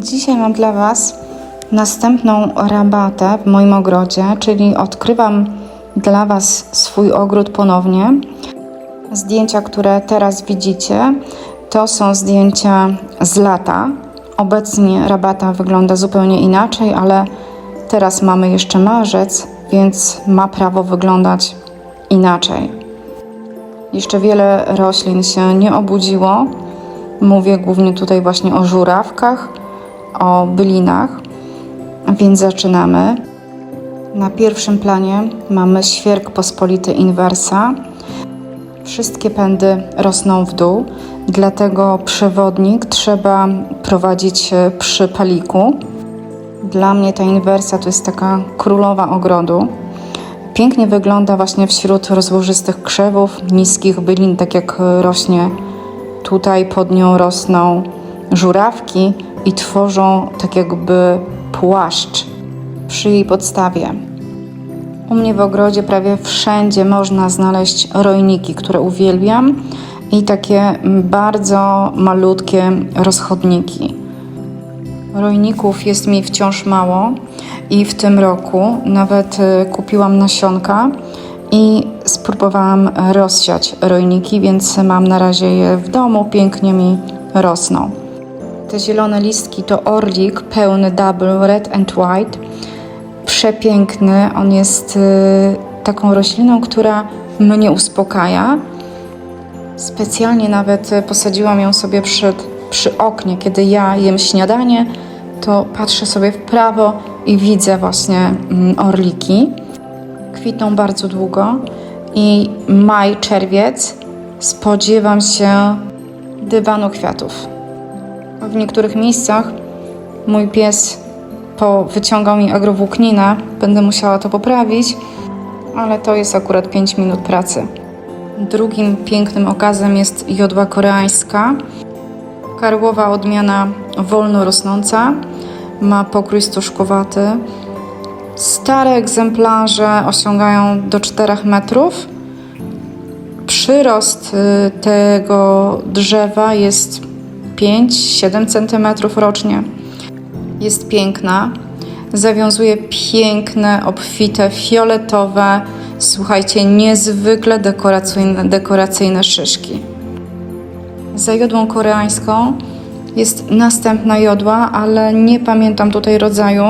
Dzisiaj mam dla Was następną rabatę w moim ogrodzie, czyli odkrywam dla Was swój ogród ponownie. Zdjęcia, które teraz widzicie, to są zdjęcia z lata. Obecnie rabata wygląda zupełnie inaczej, ale teraz mamy jeszcze marzec, więc ma prawo wyglądać inaczej. Jeszcze wiele roślin się nie obudziło. Mówię głównie tutaj właśnie o żurawkach, o bylinach, więc zaczynamy. Na pierwszym planie mamy świerk pospolity inwersa. Wszystkie pędy rosną w dół, dlatego przewodnik trzeba prowadzić przy paliku. Dla mnie ta inwersa to jest taka królowa ogrodu. Pięknie wygląda właśnie wśród rozłożystych krzewów, niskich bylin, tak jak rośnie tutaj pod nią rosną żurawki i tworzą tak jakby płaszcz przy jej podstawie. U mnie w ogrodzie prawie wszędzie można znaleźć rojniki, które uwielbiam i takie bardzo malutkie rozchodniki. Rojników jest mi wciąż mało i w tym roku nawet y, kupiłam nasionka i spróbowałam rozsiać rojniki, więc mam na razie je w domu, pięknie mi rosną. Te zielone listki to orlik pełny double red and white. Przepiękny, on jest y, taką rośliną, która mnie uspokaja. Specjalnie nawet y, posadziłam ją sobie przed, przy oknie, kiedy ja jem śniadanie, to patrzę sobie w prawo i widzę właśnie mm, orliki. Kwitną bardzo długo i maj, czerwiec spodziewam się dywanu kwiatów. W niektórych miejscach mój pies wyciągał mi agrowłókninę, będę musiała to poprawić, ale to jest akurat 5 minut pracy. Drugim pięknym okazem jest jodła koreańska. Karłowa odmiana wolno rosnąca, ma pokrój stożkowaty. Stare egzemplarze osiągają do 4 metrów. Przyrost y, tego drzewa jest 5-7 cm rocznie. Jest piękna. Zawiązuje piękne, obfite, fioletowe, słuchajcie, niezwykle dekoracyjne, dekoracyjne szyszki. Za jodłą koreańską jest następna jodła, ale nie pamiętam tutaj rodzaju.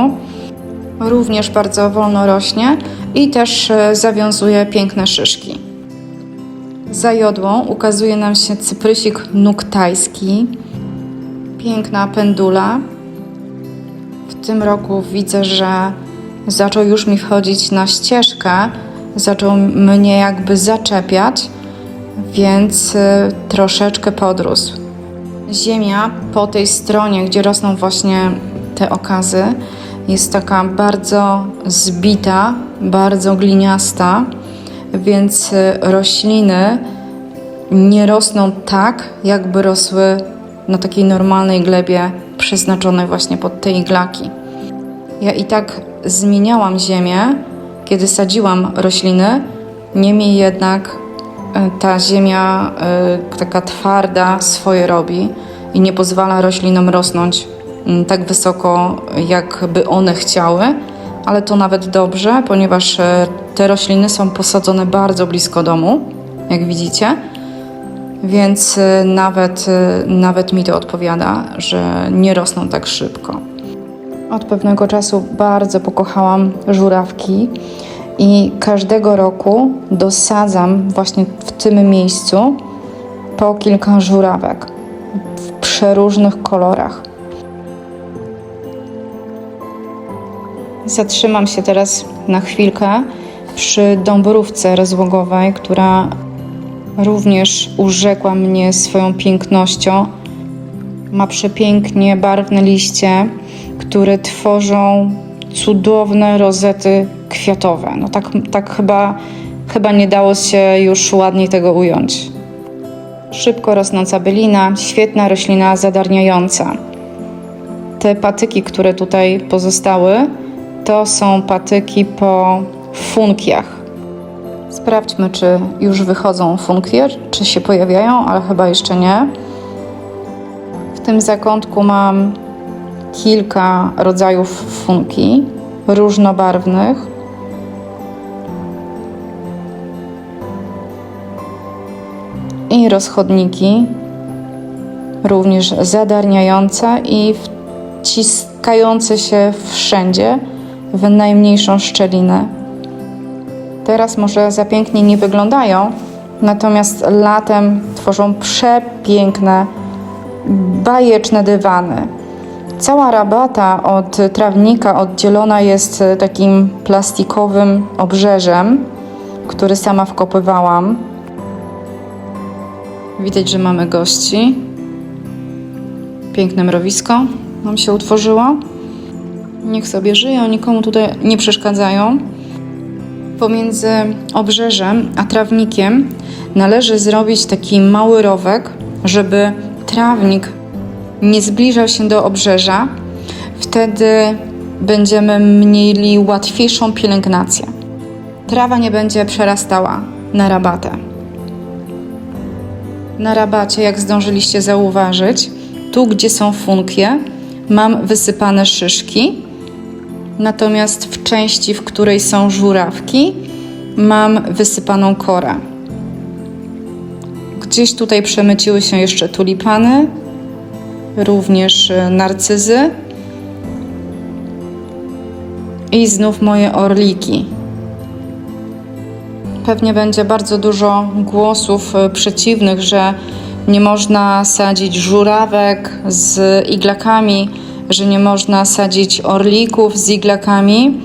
Również bardzo wolno rośnie i też e, zawiązuje piękne szyszki. Za jodłą ukazuje nam się cyprysik nuktajski. Piękna pendula. W tym roku widzę, że zaczął już mi wchodzić na ścieżkę, zaczął mnie jakby zaczepiać, więc y, troszeczkę podrósł. Ziemia po tej stronie, gdzie rosną właśnie te okazy, jest taka bardzo zbita, bardzo gliniasta, więc y, rośliny nie rosną tak, jakby rosły na takiej normalnej glebie przeznaczonej właśnie pod te iglaki. Ja i tak zmieniałam ziemię, kiedy sadziłam rośliny, niemniej jednak e, ta ziemia e, taka twarda swoje robi i nie pozwala roślinom rosnąć mm, tak wysoko, jakby one chciały, ale to nawet dobrze, ponieważ e, te rośliny są posadzone bardzo blisko domu, jak widzicie. Więc y, nawet, y, nawet mi to odpowiada, że nie rosną tak szybko. Od pewnego czasu bardzo pokochałam żurawki i każdego roku dosadzam właśnie w tym miejscu po kilka żurawek w przeróżnych kolorach. Zatrzymam się teraz na chwilkę przy dąbrówce rozłogowej, która również urzekła mnie swoją pięknością. Ma przepięknie barwne liście, które tworzą cudowne rozety kwiatowe. No tak, tak chyba, chyba nie dało się już ładniej tego ująć. Szybko rosnąca bylina, świetna roślina zadarniająca. Te patyki, które tutaj pozostały, to są patyki po funkiach. Sprawdźmy, czy już wychodzą funkie, czy się pojawiają, ale chyba jeszcze nie. W tym zakątku mam kilka rodzajów funki różnobarwnych. I rozchodniki, również zadarniające i wciskające się wszędzie w najmniejszą szczelinę. Teraz może za pięknie nie wyglądają, natomiast latem tworzą przepiękne, bajeczne dywany. Cała rabata od trawnika oddzielona jest takim plastikowym obrzeżem, który sama wkopywałam. Widać, że mamy gości. Piękne mrowisko nam się utworzyło. Niech sobie żyją, nikomu tutaj nie przeszkadzają. Pomiędzy obrzeżem a trawnikiem należy zrobić taki mały rowek, żeby trawnik nie zbliżał się do obrzeża. Wtedy będziemy mieli łatwiejszą pielęgnację. Trawa nie będzie przerastała na rabatę. Na rabacie, jak zdążyliście zauważyć, tu gdzie są funkie, mam wysypane szyszki, natomiast w części, w której są żurawki, mam wysypaną korę. Gdzieś tutaj przemyciły się jeszcze tulipany, również e, narcyzy i znów moje orliki. Pewnie będzie bardzo dużo głosów e, przeciwnych, że nie można sadzić żurawek z iglakami, że nie można sadzić orlików z iglakami.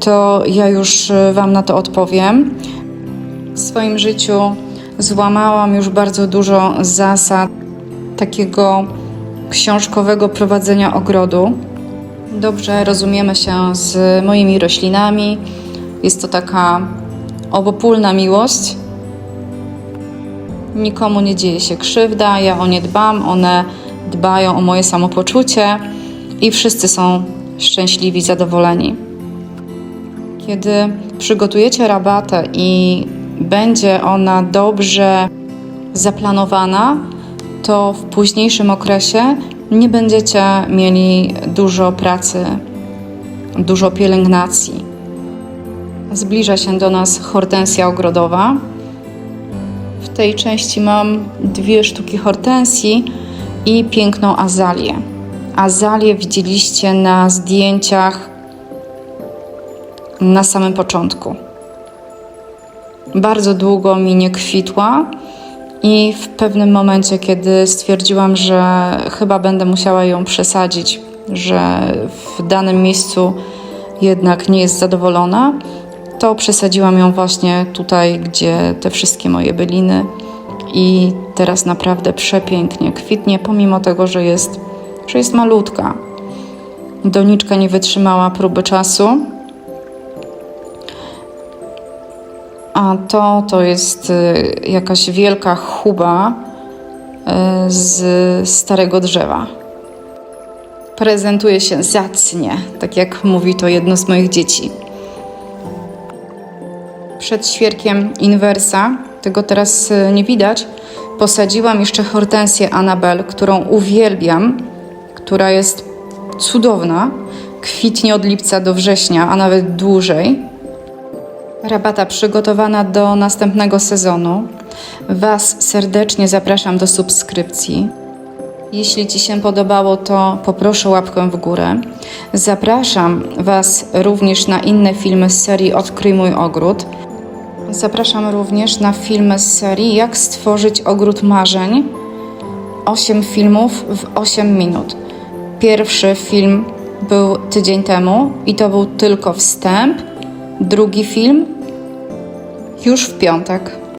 To ja już e, Wam na to odpowiem. W swoim życiu złamałam już bardzo dużo zasad takiego książkowego prowadzenia ogrodu. Dobrze rozumiemy się z moimi roślinami. Jest to taka obopólna miłość. Nikomu nie dzieje się krzywda, ja o nie dbam, one dbają o moje samopoczucie i wszyscy są szczęśliwi, zadowoleni. Kiedy przygotujecie rabatę i będzie ona dobrze zaplanowana, to w późniejszym okresie nie będziecie mieli dużo pracy, dużo pielęgnacji. Zbliża się do nas hortensja ogrodowa. W tej części mam dwie sztuki hortensji i piękną azalię. Azalię widzieliście na zdjęciach na samym początku. Bardzo długo mi nie kwitła i w pewnym momencie, kiedy stwierdziłam, że chyba będę musiała ją przesadzić, że w danym miejscu jednak nie jest zadowolona, to przesadziłam ją właśnie tutaj, gdzie te wszystkie moje byliny i teraz naprawdę przepięknie kwitnie, pomimo tego, że jest, że jest malutka. Doniczka nie wytrzymała próby czasu. A to to jest y, jakaś wielka chuba y, z starego drzewa. Prezentuje się zacnie, tak jak mówi to jedno z moich dzieci. Przed świerkiem inwersa, tego teraz y, nie widać, posadziłam jeszcze hortensję Anabel, którą uwielbiam, która jest cudowna. Kwitnie od lipca do września, a nawet dłużej. Rabata przygotowana do następnego sezonu. Was serdecznie zapraszam do subskrypcji. Jeśli Ci się podobało, to poproszę łapkę w górę. Zapraszam Was również na inne filmy z serii Odkryj mój ogród. Zapraszam również na filmy z serii Jak stworzyć ogród marzeń. 8 filmów w 8 minut. Pierwszy film był tydzień temu i to był tylko wstęp. Drugi film już w piątek.